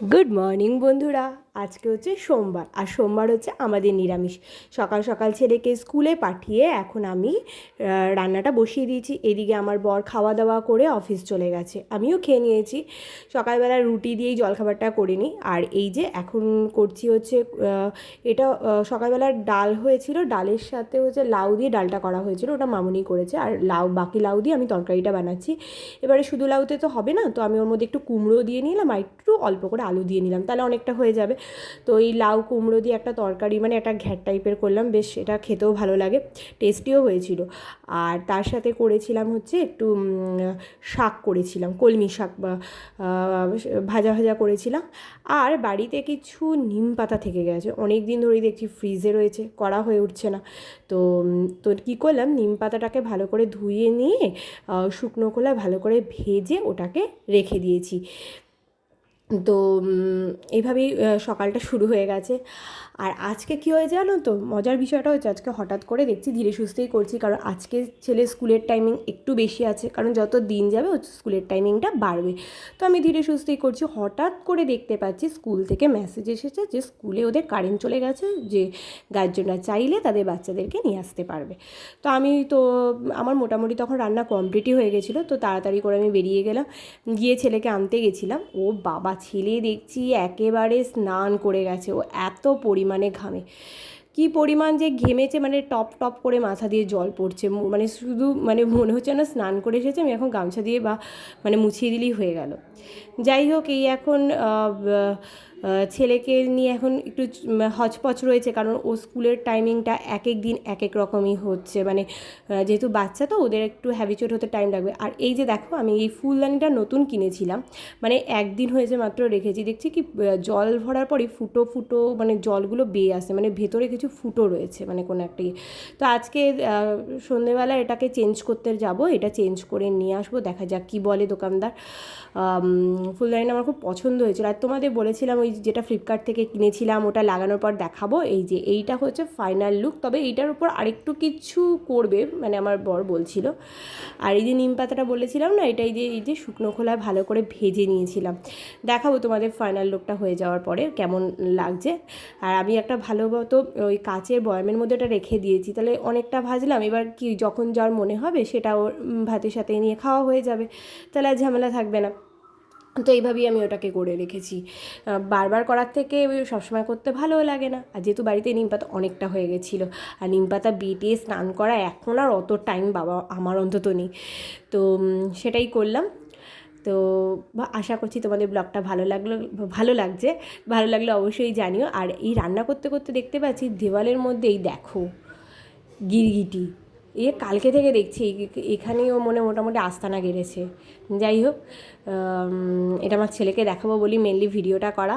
Good morning বন্ধুরা। আজকে হচ্ছে সোমবার, আর সোমবার হচ্ছে আমাদের নিরামিষ। সকাল সকাল ছেলেকে স্কুলে পাঠিয়ে এখন আমি রান্নাটা বসিয়ে দিয়েছি। এদিকে আমার বর খাওয়া দাওয়া করে অফিস চলে গেছে। আমিও খেয়ে নিয়েছি। সকালবেলা রুটি দিয়েই জলখাবারটা করে নিই। আর এই যে এখন করছি হচ্ছে এটা সকালবেলা ডাল হয়েছিল। ডালের সাথে হচ্ছে লাউ দিয়ে ডালটা করা হয়েছিল। ওটা মামুনি করেছে। আর লাউ, বাকি লাউ দিয়ে আমি তরকারিটা বানাচ্ছি। এবারে শুধু লাউতে তো হবে না, তো আমি ওর মধ্যে একটু কুমড়ো দিয়ে নিলাম। আর একটু অল্প করে আলু দিয়ে নিলাম, তাহলে অনেকটা হয়ে যাবে। তো এই লাউ কুমড়ো দিয়ে একটা তরকারি মানে একটা ঘ্যাট টাইপের করলাম, বেশ এটা খেতেও ভালো লাগে, টেস্টিও হয়েছিল। আর তার সাথে করেছিলাম হচ্ছে একটু শাক করেছিলাম, কলমি শাক বা ভাজা ভাজা করেছিলাম। আর বাড়িতে কিছু নিম পাতা থেকে গেছে অনেক দিন ধরেই দেখছি ফ্রিজে রয়েছে, করা হয়ে উঠছে না। তো তো কী করলাম, নিম পাতাটাকে ভালো করে ধুয়ে নিয়ে শুকনো খোলায় ভালো করে ভেজে ওটাকে রেখে দিয়েছি। তো এইভাবেই সকালটা শুরু হয়ে গেছে। আর আজকে কী হয়েছে জানো তো? মজার বিষয়টা হচ্ছে আজকে হঠাৎ করে দেখছি, ধীরে সুস্থেই করছি, কারণ আজকে ছেলে স্কুলের টাইমিং একটু বেশি আছে, কারণ যত দিন যাবে স্কুলের টাইমিংটা বাড়বে। তো আমি ধীরে সুস্থেই করছি, হঠাৎ করে দেখতে পাচ্ছি স্কুল থেকে মেসেজ এসেছে যে স্কুলে ওদের কারেন্ট চলে গেছে, যে গার্জেনরা চাইলে তাদের বাচ্চাদেরকে নিয়ে আসতে পারবে। তো আমি তো, আমার মোটামুটি তখন রান্না কমপ্লিটই হয়ে গেছিল, তো তাড়াতাড়ি করে আমি বেরিয়ে গেলাম। গিয়ে ছেলেকে আনতে গেছিলাম। ও বাবা ছেলে দেখছি একেবারে স্নান করে গেছে। ও এত পরিমাণে ঘামে। কি পরিমাণ যে ঘেমেছে মানে টপ টপ করে মাথা দিয়ে জল পড়ছে। মানে শুধু মানে মনে হচ্ছে না স্নান করে এসেছে, আমি এখন গামছা দিয়ে বা মানে মুছিয়ে দিলেই হয়ে গেল। যাই হোক, এই এখন ছেলেকে নিয়ে এখন একটু হচপচ রয়েছে কারণ ও স্কুলের টাইমিংটা এক এক দিন এক এক রকমই হচ্ছে। মানে যেহেতু বাচ্চা তো ওদের একটু হ্যাবিচুয়েট হতে টাইম লাগবে। আর এই যে দেখো, আমি এই ফুলদানিটা নতুন কিনেছিলাম। মানে একদিন হয়েছে মাত্র রেখেছি। দেখছি কি জল ভরার পরই ফুটো ফুটো মানে জলগুলো বেয়ে আসে মানে ভেতরে কিছু ফুটো রয়েছে মানে কোনো একটা ইয়ে। তো আজকে সন্ধেবেলা এটাকে চেঞ্জ করতে যাব। এটা চেঞ্জ করে নিয়ে আসব। দেখা যাক কী বলে দোকানদার। ফুলদানিটা আমার খুব পছন্দ হয়েছিল। আর তোমাদের বলেছিলাম ওই যেটা ফ্লিপকার্ট থেকে কিনেছিলাম, ওটা লাগানোর পর দেখাবো। এই যে এইটা হচ্ছে ফাইনাল লুক তবে এইটার উপর আরেকটু কিছু করবে মানে আমার বর বলছিল। আর এই যে নিম পাতাটা বলেছিলাম না এটা এই যে এই যে শুকনো খোলায় ভালো করে ভেজে নিয়েছিলাম। দেখাবো তোমাদের ফাইনাল লুকটা হয়ে যাওয়ার পরে কেমন লাগছে। আর আমি একটা ভালো মতো ওই কাচের বয়ামের মধ্যে ওটা রেখে দিয়েছি, তাহলে অনেকটা ভাজলাম। এবার কি, যখন যার মনে হবে সেটা ওর ভাতের সাথে নিয়ে খাওয়া হয়ে যাবে। তাহলে আর ঝামেলা থাকবে না। তো এইভাবেই আমি ওটাকে করে রেখেছি। বারবার করার থেকে সবসময় করতে ভালোও লাগে না। আর যেহেতু বাড়িতে নিম পাতা অনেকটা হয়ে গেছিল, আর নিম পাতা বেটে স্নান করা এখন আর অত টাইম বাবা, আমার অন্তত নেই। তো সেটাই করলাম। তো আশা করছি তোমাদের ব্লগটা ভালো লাগল, ভালো লাগছে। ভালো লাগলে অবশ্যই জানিও। আর এই রান্না করতে করতে দেখতে পাচ্ছি দেওয়ালের মধ্যেই দেখো, গিরগিটি। এ কালকে থেকে দেখছি এ- এখানেও মনে মোটামুটি আস্তানা গেড়েছে। যাই হোক এটা আমার ছেলেকে দেখাবো বলি মেনলি ভিডিওটা করা।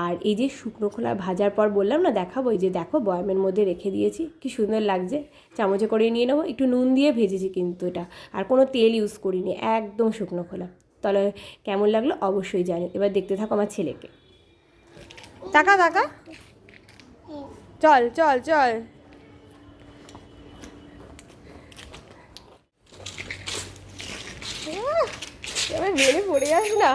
আর এই যে শুকনো খোলা ভাজার পর বললাম না দেখাবো এই যে দেখো বয়ামের মধ্যে রেখে দিয়েছি কি সুন্দর লাগছে। চামচে করে নিয়ে নেব একটু নুন দিয়ে ভেজেছি কিন্তু এটা। আর কোনো তেল ইউজ করিনি একদম শুকনো খোলা। তাহলে কেমন লাগল অবশ্যই জানি এবার দেখতে থাকো আমার ছেলেকে। টাকা টাকা চল চল চল। এবার বেড়ে পড়ে যাস না।